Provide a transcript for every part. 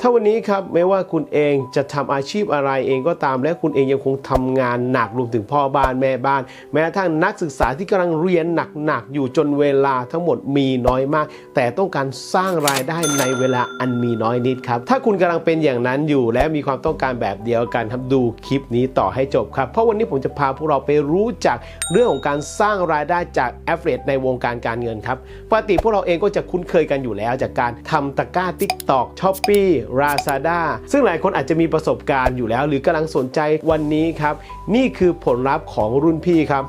ถ้าวันนี้ครับไม่ว่าคุณเองจะทำอาชีพอะไรเองก็ตามและคุณเองยังคงทำงานหนักรวมถึงพ่อบ้านแม่บ้าน แม้กระทั่งนักศึกษาที่กำลังเรียนหนักๆอยู่จนเวลาทั้งหมดมีน้อยมาก แต่ต้องการสร้างรายได้ในเวลาอันมีน้อยนิดครับถ้าคุณกำลังเป็นอย่างนั้นอยู่ และมีความต้องการแบบเดียวกันครับดูคลิปนี้ต่อให้จบครับ เพราะวันนี้ผมจะพาพวกเราไปรู้จักเรื่องของการสร้างรายได้จากแอฟเฟในวงการการเงินครับปกติพวกเราเองก็จะคุ้นเคยกันอยู่แล้ว จากการทำตะกร้า TikTok Shopee Lazada ซึ่งหลายคนอาจจะมีประสบการณ์อยู่แล้ว หรือกำลังสนใจวันนี้ครับ นี่คือผลลัพธ์ของรุ่นพี่ครับ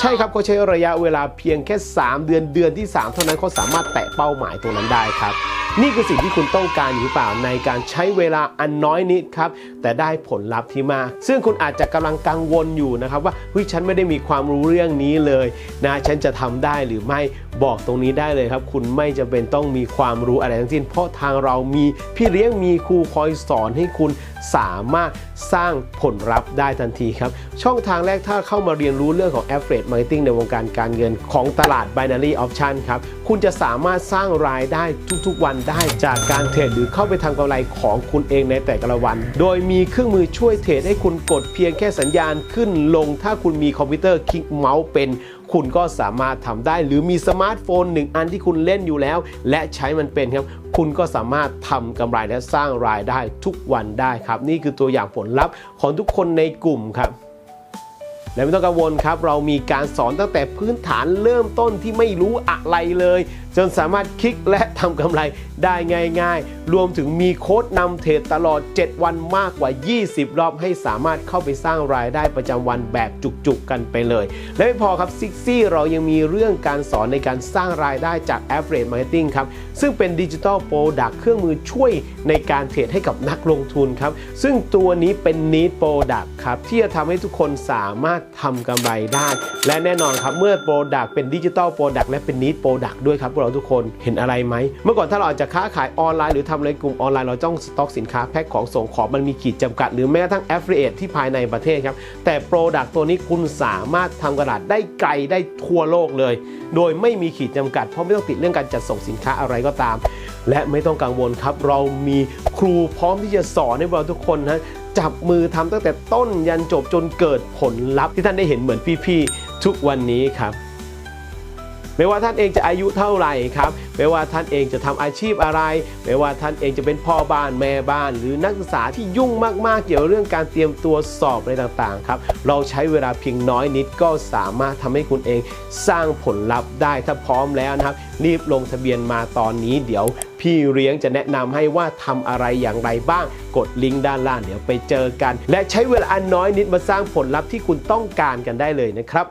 ใช่ครับเขาใช้ระยะเวลาเพียงแค่ 3 เดือนเดือนที่ 3 เท่านั้นเขาสามารถแตะเป้าหมายตรงนั้นได้ครับ นี่คือสิ่งที่คุณต้องการอยู่หรือเปล่าในการใช้เวลาอันน้อยนิดครับ แต่ได้ผลลัพธ์ที่มาก ซึ่งคุณอาจจะกำลังกังวลอยู่นะครับว่าเฮ้ยฉันไม่ได้มีความรู้เรื่องนี้เลยนะฉันจะทำได้หรือไม่บอกตรงนี้ได้เลยครับ คุณไม่จำเป็นต้องมีความรู้อะไรทั้งสิ้น เพราะทางเรามีพี่เลี้ยงมีครูคอยสอนให้คุณสามารถสร้างผลลัพธ์ได้ทันทีครับ ช่องทางแรกถ้าเข้ามาเรียนรู้เรื่องของ Affiliate Marketing ในวงการการเงินของตลาด Binary Option ครับ คุณจะสามารถสร้างรายได้ทุกๆวันได้จากการเทรดหรือเข้าไปทำกำไรของคุณเองในแต่ละวัน โดยมีเครื่องมือช่วยเทรดให้คุณกดเพียงแค่สัญญาณขึ้นลง ถ้าคุณมีคอมพิวเตอร์คลิกเมาส์เป็นคุณก็สามารถทำได้หรือมีสมาร์ทโฟนหนึ่งอันที่คุณเล่นอยู่แล้ว และใช้มันเป็นครับ คุณก็สามารถทำกำไรและสร้างรายได้ทุกวันได้ครับ นี่คือตัวอย่างผลลัพธ์ของทุกคนในกลุ่มครับและไม่ต้องกังวลครับ เรามีการสอนตั้งแต่พื้นฐานเริ่มต้นที่ไม่รู้อะไรเลย จนสามารถคลิกและทำกำไรได้ง่ายๆ รวมถึงมีโค้ดนำเทรดตลอด 7 วันมากกว่า 20 รอบให้สามารถเข้าไปสร้างรายได้ประจำวันแบบจุกๆกันไปเลย และไม่พอครับซิกซี่เรายังมีเรื่องการสอนในการสร้างรายได้จาก Affiliate Marketing ครับ ซึ่งเป็นดิจิ t a ลโปรดักเครื่องมือช่วยในการเทรดให้กับนักลงทุนครับ ซึ่งตัวนี้เป็น Need Product ครับ ที่จะทำให้ทุกคนสามารถทำกำไรได้ และแน่นอนครับเมื่อโปรดักเป็นดิจิ t a ลโปรดักและเป็น Need Product ด้วยครับเราทุกคนเห็นอะไรไหม เมื่อก่อนถ้าเราจะค้าขายออนไลน์หรือทำอะไรกลุ่มออนไลน์เราต้องสต็อกสินค้าแพ็คของส่งของมันมีขีดจำกัด หรือแม้กระทั่ง Affiliate ที่ภายในประเทศครับ แต่โปรดักตัวนี้คุณสามารถทำกระดาษได้ไกลได้ทั่วโลกเลย โดยไม่มีขีดจำกัด เพราะไม่ต้องติดเรื่องการจัดส่งสินค้าอะไรก็ตาม และไม่ต้องกังวลครับ เรามีครูพร้อมที่จะสอนให้เราทุกคนนะจับมือทำตั้งแต่ต้นยันจบจนเกิดผลลัพธ์ที่ท่านได้เห็นเหมือนพี่ๆทุกวันนี้ครับ ไม่ว่าท่านเองจะอายุเท่าไหร่ครับ ไม่ว่าท่านเองจะทำอาชีพอะไร ไม่ว่าท่านเองจะเป็นพ่อบ้านแม่บ้าน หรือนักศึกษาที่ยุ่งมากๆ เกี่ยวกับเรื่องการเตรียมตัวสอบอะไรต่างๆครับ เราใช้เวลาเพียงน้อยนิดก็สามารถทำให้คุณเองสร้างผลลัพธ์ได้ถ้าพร้อมแล้วนะครับ รีบลงทะเบียนมาตอนนี้เดี๋ยวพี่เลี้ยงจะแนะนำให้ว่าทำอะไรอย่างไรบ้าง กดลิงก์ด้านล่างเดี๋ยวไปเจอกัน และใช้เวลาอันน้อยนิดมาสร้างผลลัพธ์ที่คุณต้องการกันได้เลยนะครับ